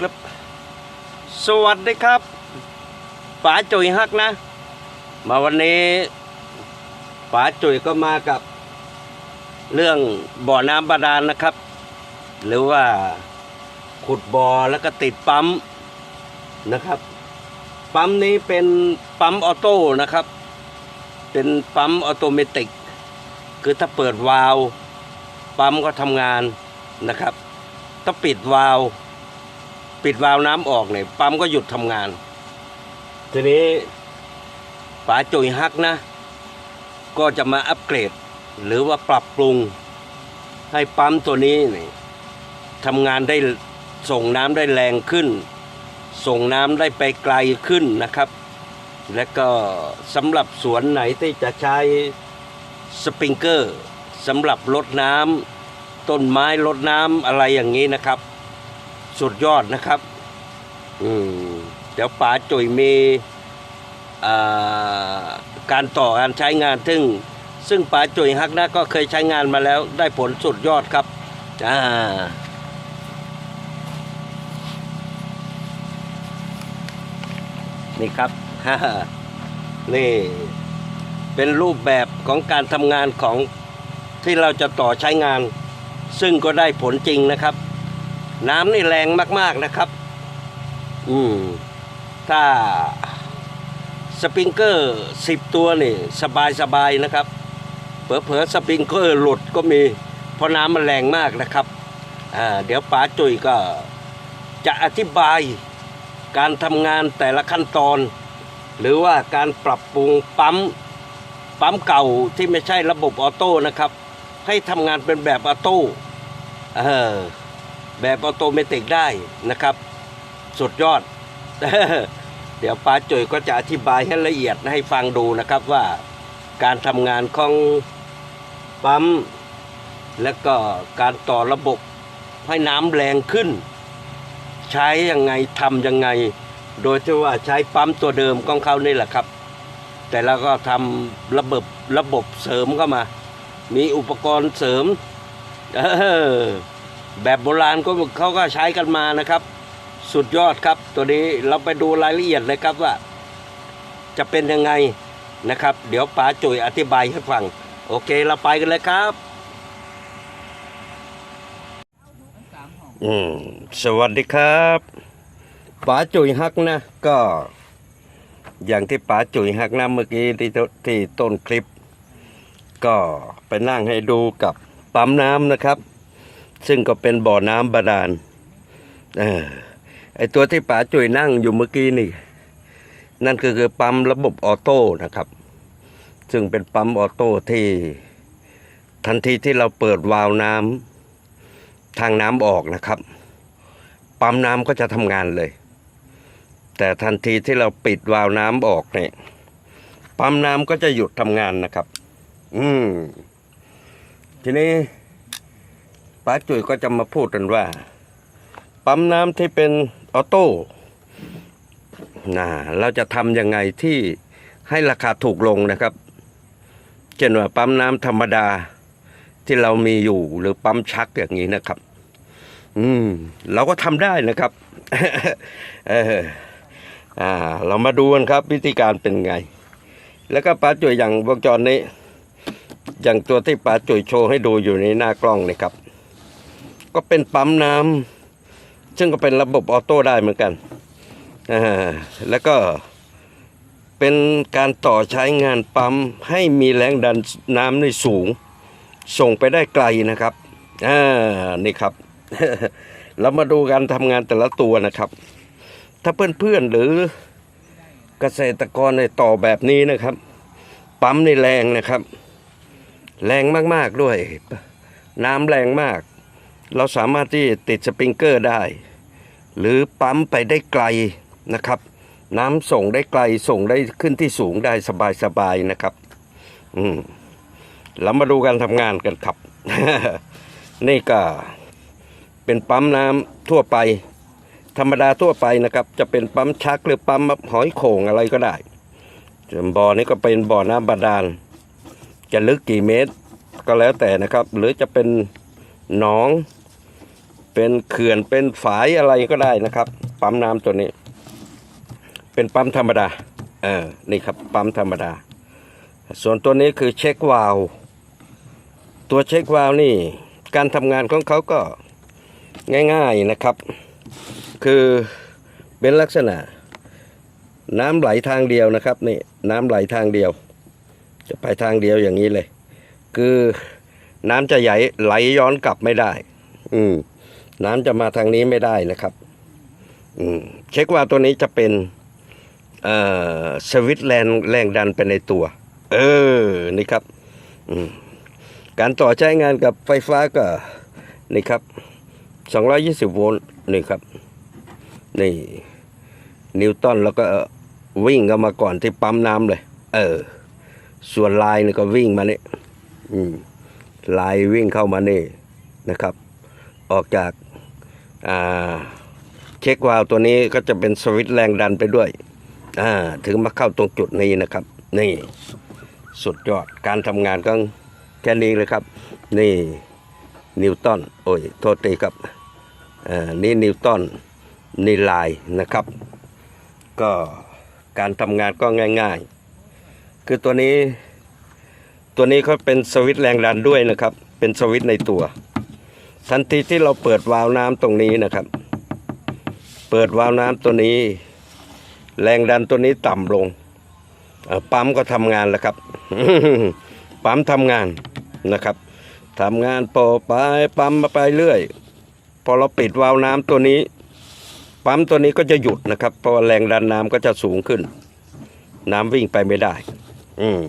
ครับ สวัสดีครับป๋าจุยฮักนะ มาวันนี้ป๋าจุยก็มากับ เรื่องบ่อน้ำบาดาลนะครับ หรือว่าขุดบ่อแล้วก็ติดปั๊มนะครับ ปั๊มนี้เป็นปั๊มออโต้นะครับ เป็นปั๊มออโตเมติก คือถ้าเปิดวาล์วปั๊มก็ทำงานนะครับถ้าปิดวาล์ว ปิดวาล์วน้ำออกเนี่ยปั๊มก็หยุดทำงาน ทีนี้ป๋าจุยฮักนะ ก็จะมาอัปเกรด หรือว่าปรับปรุง ให้ปั๊มตัวนี้นี่ทำงานได้ส่งน้ำได้แรงขึ้น ส่งน้ำได้ไปไกลขึ้นนะครับ และก็สำหรับสวนไหนที่จะใช้สปริงเกอร์สำหรับลดน้ำต้นไม้ลดน้ำอะไรอย่างนี้นะครับ สุดยอดนะครับ อืมเดี๋ยวป๋าจุ๋ยมีการต่อการใช้งานซึ่ง ซึ่งป๋าจุ๋ยฮักนะก็เคยใช้งานมาแล้วได้ผลสุดยอดครับอ่านี่ครับนี่เป็นรูปแบบของการทำงานของที่เราจะต่อใช้งาน ซึ่งก็ได้ผลจริงนะครับ น้ำนี่แรงมากๆนะครับ อืม ถ้าสปริงเกอร์สิบตัวนี่สบายสบายๆนะครับ เผลอๆสปริงเกอร์หลุดก็มี เพราะน้ำมันแรงมากนะครับอ่าเดี๋ยวป๋าจุยก็จะอธิบายการทำงานแต่ละขั้นตอน หรือว่าการปรับปรุงปั๊มปั๊มเก่าที่ไม่ใช่ระบบออโต้นะครับ ให้ทำงานเป็นแบบออโต้เออ แบบออโตเมติกได้นะครับ สุดยอด เดี๋ยวป้าจุ๋ยก็จะอธิบายให้ละเอียดให้ฟังดูนะครับว่าการทำงานของปั๊ม และก็การต่อระบบให้น้ำแรงขึ้น ใช้ยังไงทำยังไง โดยที่ว่าใช้ปั๊มตัวเดิมของเขานี่แหละครับ แต่เราก็ทำระบบระบบเสริมเข้ามา มีอุปกรณ์เสริม เออ แบบโบราณก็เขาก็ใช้กันมานะครับ สุดยอดครับ ตัวนี้เราไปดูรายละเอียดเลยครับว่า จะเป็นยังไงนะครับ เดี๋ยวป๋าจุ๋ยอธิบายให้ฟัง โอเคเราไปกันเลยครับอืมสวัสดีครับป๋าจุ๋ยฮักนะก็ อย่างที่ป๋าจุ๋ยฮักนะเมื่อกี้ที่ที่ต้นคลิป ก็ไปนั่งให้ดูกับปั๊มน้ำนะครับ ซึ่งก็เป็นบ่อน้ำบาดาลไอตัวที่ป๋าจุ๋ยนั่งอยู่เมื่อกี้นี่ นั่นก็คือปั๊มระบบออโต้นะครับ ซึ่งเป็นปั๊มออโต้ที่ทันทีที่เราเปิดวาล์วน้ำทางน้ำออกนะครับ ปั๊มน้ำก็จะทำงานเลย แต่ทันทีที่เราปิดวาล์วน้ำออกเนี่ยปั๊มน้ำก็จะหยุดทำงานนะครับ อืมทีนี้ ป้าจุ๋ยก็จะมาพูดกันว่า ปั๊มน้ำที่เป็นออโต้นะเราจะทำยังไงที่ให้ราคาถูกลงนะครับ เช่นว่าปั๊มน้ำธรรมดาที่เรามีอยู่หรือปั๊มชักอย่างนี้นะครับ อืม เราก็ทำได้นะครับเอออ่า เรามาดูกันครับ วิธีการเป็นไง แล้วก็ป้าจุ๋ยอย่างวงจรนี้ อย่างตัวที่ป้าจุ๋ยโชว์ให้ดูอยู่ในหน้ากล้องนี่ครับ ก็เป็นปั๊มน้ำซึ่งก็เป็นระบบออโต้ได้เหมือนกันอ่าแล้วก็เป็นการต่อใช้งานปั๊มให้มีแรงดันน้ำในสูง ส่งไปได้ไกลนะครับอ่านี่ครับ เรามาดูการทำงานแต่ละตัวนะครับ ถ้าเพื่อนๆหรือเกษตรกรในต่อแบบนี้นะครับ ปั๊มในแรงนะครับ แรงมากๆด้วย น้ำแรงมาก เราสามารถที่ติดสปริงเกอร์ได้ หรือปั๊มไปได้ไกลนะครับ น้ำส่งได้ไกลส่งได้ขึ้นที่สูงได้สบายๆนะครับ อืมเรามาดูการทำงานกันครับ นี่ก็เป็นปั๊มน้ำทั่วไป ธรรมดาทั่วไปนะครับ จะเป็นปั๊มชักหรือปั๊มหอยโข่งอะไรก็ได้ส่วนบ่อนี้ก็เป็นบ่อน้ำบาดาล จะลึกกี่เมตรก็แล้วแต่นะครับ หรือจะเป็นหนอง เป็นเขื่อนเป็นฝายอะไรก็ได้นะครับ ปั๊มน้ำตัวนี้ เป็นปั๊มธรรมดาเออนี่ครับปั๊มธรรมดา ส่วนตัวนี้คือเช็ควาล์วตัวเช็ควาล์วนี่ การทำงานของเขาก็ง่ายๆนะครับ คือเป็นลักษณะ น้ำไหลทางเดียวนะครับนี่น้ำไหลทางเดียว จะไปทางเดียวอย่างนี้เลย คือน้ำจะไหลไหลย้อนกลับไม่ได้ อืม น้ำจะมาทางนี้ไม่ได้นะครับเช็คว่าตัวนี้จะเป็นสวิตช์แรงแรงดันไปในตัว เออ นี่ครับ การต่อใช้งานกับไฟฟ้าก็ นี่ครับ 220 โวลต์ นี่ครับ นี่ นิวตันแล้วก็วิ่งเข้ามาก่อนที่ปั๊มน้ำเลย เออ ส่วนลายนี่ก็วิ่งมานี่ลายวิ่งเข้ามานี่นะครับ ออกจาก เช็ควาล์วตัวนี้ก็จะเป็นสวิตช์แรงดันไปด้วยถึงมาเข้าตรงจุดนี้นะครับ นี่สุดยอดการทำงานก็แค่นี้เลยครับ นี่นิวตันโอ้ยโทษทีครับนี่นิวตันนี่ลายนะครับ ก็การทำงานก็ง่ายๆ คือตัวนี้ ตัวนี้เขาเป็นสวิตช์แรงดันด้วยนะครับ เป็นสวิตช์ในตัว ทันทีที่เราเปิดวาล์วน้ำตรงนี้นะครับ เปิดวาล์วน้ำตัวนี้ แรงดันตัวนี้ต่ำลงปั๊มก็ทำงานแล้วครับ ปั๊มทำงานนะครับทำงานโปรไปปั๊มมาไปเรื่อย พอเราปิดวาล์วน้ำตัวนี้ ปั๊มตัวนี้ก็จะหยุดนะครับ เพราะแรงดันน้ำก็จะสูงขึ้น น้ำวิ่งไปไม่ได้ อืม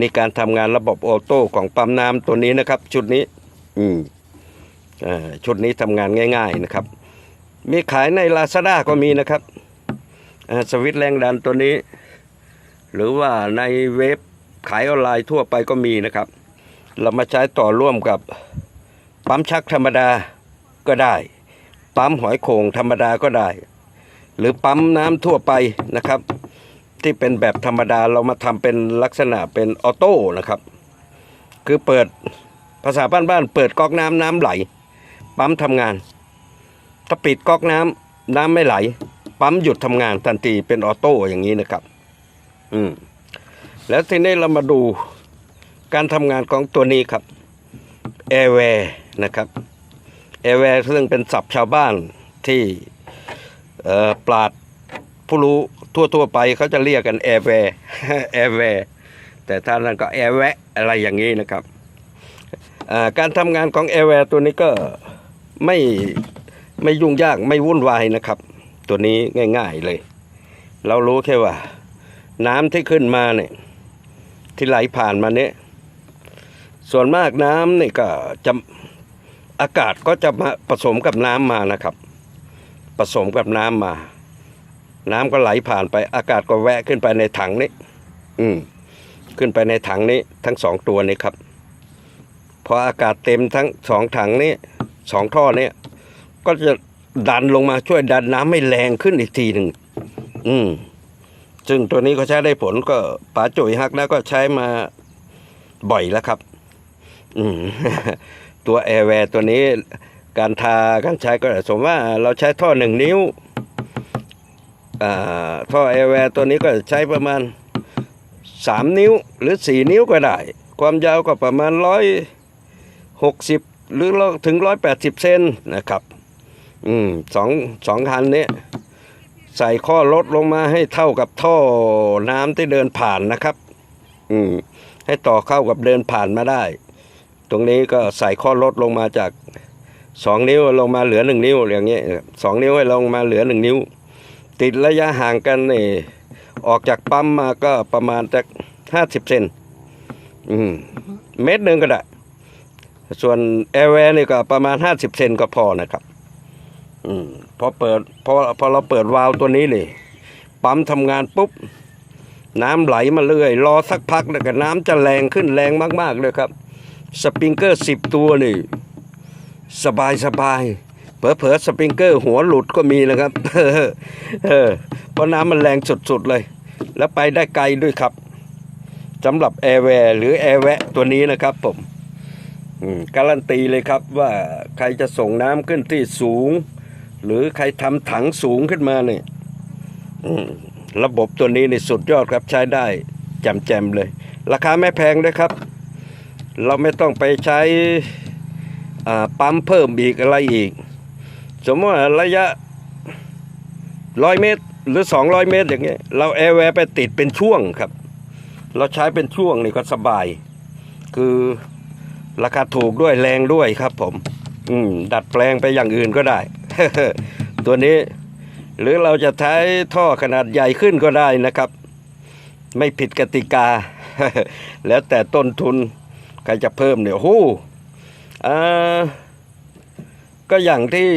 นี่การทำงานระบบออโต้ของปั๊มน้ำตัวนี้นะครับ ชุดนี้ อืม ชุดนี้ทำงานง่าย ๆนะครับ มีขายใน Lazada ก็มีนะครับสวิตช์แรงดันตัวนี้ หรือว่าในเว็บขายออนไลน์ทั่วไปก็มีนะครับ เรามาใช้ต่อร่วมกับปั๊มชักธรรมดาก็ได้ ปั๊มหอยโข่งธรรมดาก็ได้ หรือปั๊มน้ำทั่วไปนะครับ ที่เป็นแบบธรรมดาเรามาทำเป็นลักษณะเป็นออโต้นะครับ คือเปิดภาษาบ้านๆเปิดก๊อกน้ำน้ำไหล ปั๊มทำงาน ถ้าปิดก๊อกน้ำน้ำไม่ไหล ปั๊มหยุดทำงานทันทีเป็นออโต้อย่างนี้นะครับ อืม แล้วทีนี้เรามาดูการทำงานของตัวนี้ครับ Airware นะครับ Airware ซึ่งเป็นศัพท์ชาวบ้านที่เอ่อปราดผู้รู้ทั่วๆไปเขาจะเรียกกัน Airware Airware แต่ท่านนั้นก็ Airware อะไรอย่างนี้นะครับการทำงานของ Airware ตัวนี้ก็ ไม่ไม่ยุ่งยากไม่วุ่นวายนะครับ ตัวนี้ง่าย ๆเลย เรารู้แค่ว่า น้ำที่ขึ้นมาเนี่ย ที่ไหลผ่านมาเนี่ย ส่วนมากน้ำเนี่ยก็จะอากาศก็จะมาผสมกับน้ำมานะครับ ผสมกับน้ำมา น้ำก็ไหลผ่านไป อากาศก็แวะขึ้นไปในถังนี้ อืม ขึ้นไปในถังนี้ ทั้งสองตัวนี้ครับ พออากาศเต็มทั้งสองถังนี้ สองท่อเนี้ก็จะดันลงมาช่วยดันน้ำให้แรงขึ้นอีกทีหนึ่งอืมซึ่งตัวนี้ก็ใช้ได้ผลก็ป๋าจุ๋ยฮักแล้วก็ใช้มาบ่อยแล้วครับ อืมตัวแอร์แวร์ตัวนี้การทาการใช้ก็สมมติว่าเราใช้ท่อหนึ่งนิ้วอ่าท่อแอร์แวร์ตัวนี้ก็ใช้ประมาณสามนิ้วหรือสี่นิ้วก็ได้ ความยาวก็ประมาณร้อย หรือถึงร้อยแปดสิบเซนนะครับ อืมสองสองคันนี้ใส่ข้อลดลงมาให้เท่ากับท่อน้ำที่เดินผ่านนะครับ อืมให้ต่อเข้ากับเดินผ่านมาได้ ตรงนี้ก็ใส่ข้อลดลงมาจากสองนิ้วลงมาเหลือหนึ่งนิ้วอย่างเงี้ยสองนิ้วให้ลงมาเหลือหนึ่งนิ้ว ติดระยะห่างกันนี่ออกจากปั๊มมาก็ประมาณจากห้าสิบเซนอืมเมตรหนึ่งก็ได้ ส่วนแอร์แวร์นี่ก็ประมาณห้าสิบเซนก็พอนะครับ อืมพอเปิดพอพอเราเปิดวาล์วตัวนี้นี่ ปั๊มทำงานปุ๊บ น้ำไหลมาเรื่อย รอสักพักแล้วก็น้ำจะแรงขึ้นแรงมากๆเลยครับ สปริงเกอร์สิบตัวนี่ สบายสบายเผลอๆสปริงเกอร์ หัวหลุดก็มีนะครับเออเออเพราะน้ำมันแรงสุดๆเลย แล้วไปได้ไกลด้วยครับสำหรับแอร์แวร์หรือแอร์แวะตัวนี้นะครับผม การันตีเลยครับว่าใครจะส่งน้ำขึ้นที่สูง หรือใครทำถังสูงขึ้นมาเนี่ยระบบตัวนี้นี่สุดยอดครับใช้ได้แจ่มๆเลย ราคาไม่แพงด้วยครับ เราไม่ต้องไปใช้ปั๊มเพิ่มอีกอะไรอีก สมมติว่าระยะร้อยเมตรหรือ 200 เมตรอย่างเงี้ยเราแอร์แวร์ไปติดเป็นช่วงครับ เราใช้เป็นช่วงนี่ก็สบาย คือ ราคาถูกด้วยแรงด้วยครับผม อืม ดัดแปลงไปอย่างอื่นก็ได้ ตัวนี้ หรือเราจะใช้ท่อขนาดใหญ่ขึ้นก็ได้นะครับ ไม่ผิดกติกา แล้วแต่ต้นทุนใครจะเพิ่มเนี่ยโอ้โหอ่าก็อย่างที่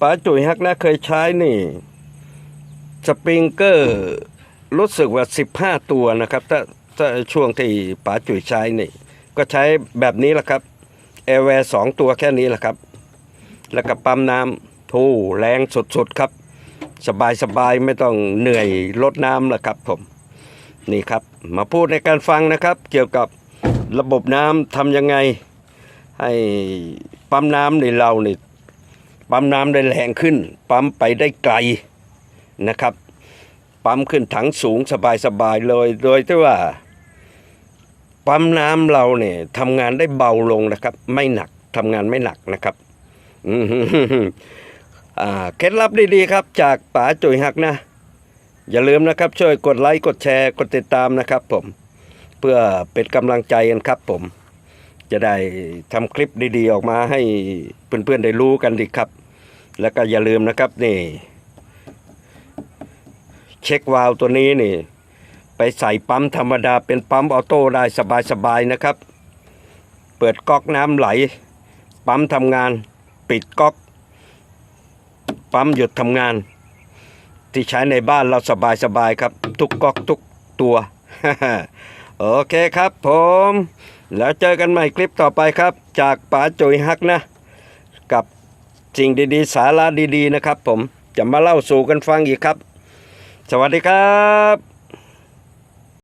ป้าจุ๋ยฮักนะเคยใช้นี่ สปริงเกอร์รู้สึกว่า 15 ตัวนะครับ ถ้าถ้าช่วงที่ป๋าจุ๋ยใช้นี่ ก็ใช้แบบนี้แหละครับแอร์แวร์สองตัวแค่นี้แหละครับ แล้วก็ปั๊มน้ำโอ้แรงสุดๆครับ สบายๆไม่ต้องเหนื่อยลดน้ำละครับผมนี่ครับ มาพูดในการฟังนะครับ เกี่ยวกับระบบน้ำทำยังไง ให้ปั๊มน้ำในเรานี่ปั๊มน้ำได้แรงขึ้น ปั๊มไปได้ไกลนะครับ ปั๊มขึ้นถังสูงสบายๆเลย โดยที่ว่า ปั๊มน้ำเราเนี่ยทำงานได้เบาลงนะครับ ไม่หนักทำงานไม่หนักนะครับเคล็ดลับดีๆครับ จากป๋าจุ๋ยหักนะ อย่าลืมนะครับ ช่วยกดไลค์กดแชร์กดติดตามนะครับผมเพื่อเป็นกำลังใจกันครับผม จะได้ทำคลิปดีๆออกมาให้เพื่อนๆได้รู้กันดีครับ แล้วก็อย่าลืมนะครับนี่ เช็ควาล์วตัวนี้นี่ ไปใส่ปั๊มธรรมดาเป็นปั๊มออโต้ได้สบายๆนะครับ เปิดก๊อกน้ำไหล ปั๊มทำงาน ปิดก๊อก ปั๊มหยุดทำงาน ที่ใช้ในบ้านเราสบายๆครับ ทุกก๊อกทุกตัว โอเคครับผม แล้วเจอกันใหม่คลิปต่อไปครับ จากป๋าจุยฮักนะ กับสิ่งดีๆ สาระดีๆนะครับผมจะมาเล่าสู่กันฟังอีกครับ สวัสดีครับ